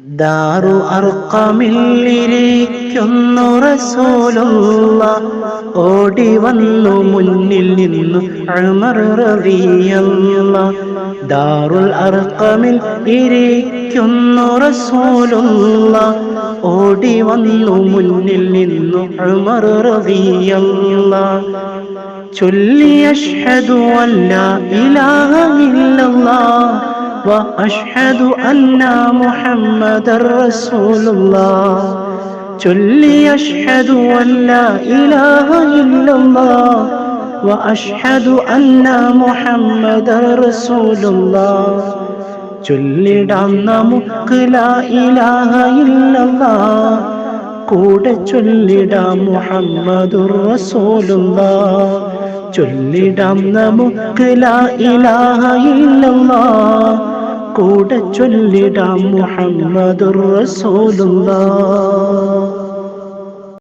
ദാറു അർക്കമില്ലിരിക്കുന്നു റസൂലുള്ള ഓടി വന്നു മുന്നിൽ നിന്നു അമർ റളിയല്ല ദാറുൽ അർക്കമിൽ ഇരിക്കുന്നു റസൂലുള്ള ഓടി വന്നു മുന്നിൽ നിന്നു അമർ റളിയല്ല ചൊല്ലി അഷ്ഹദു അല്ലാ ഇലാഹ ഇല്ലല്ലാഹ് وأشهد أن محمد رسول الله ചൊല്ലി അഷ്ഹദു അൻ ലാ ഇലാഹ ഇല്ലല്ലാഹ് വഅഷ്ഹദു അന്ന മുഹമ്മദർ റസൂലുള്ളാഹ് ചൊല്ലിടാം നമുക്ക് ലാ ഇലാഹ ഇല്ലല്ലാഹ് കൂടെ ചൊല്ലിടാം മുഹമ്മദുർ റസൂലുള്ളാഹ് ചൊല്ലിടാം നമുക്ക് ലാ ഇലാഹ ഇല്ലല്ലാ. കൂടെ ചൊല്ലിടാം മുഹമ്മദുർ റസൂലുള്ളാഹ്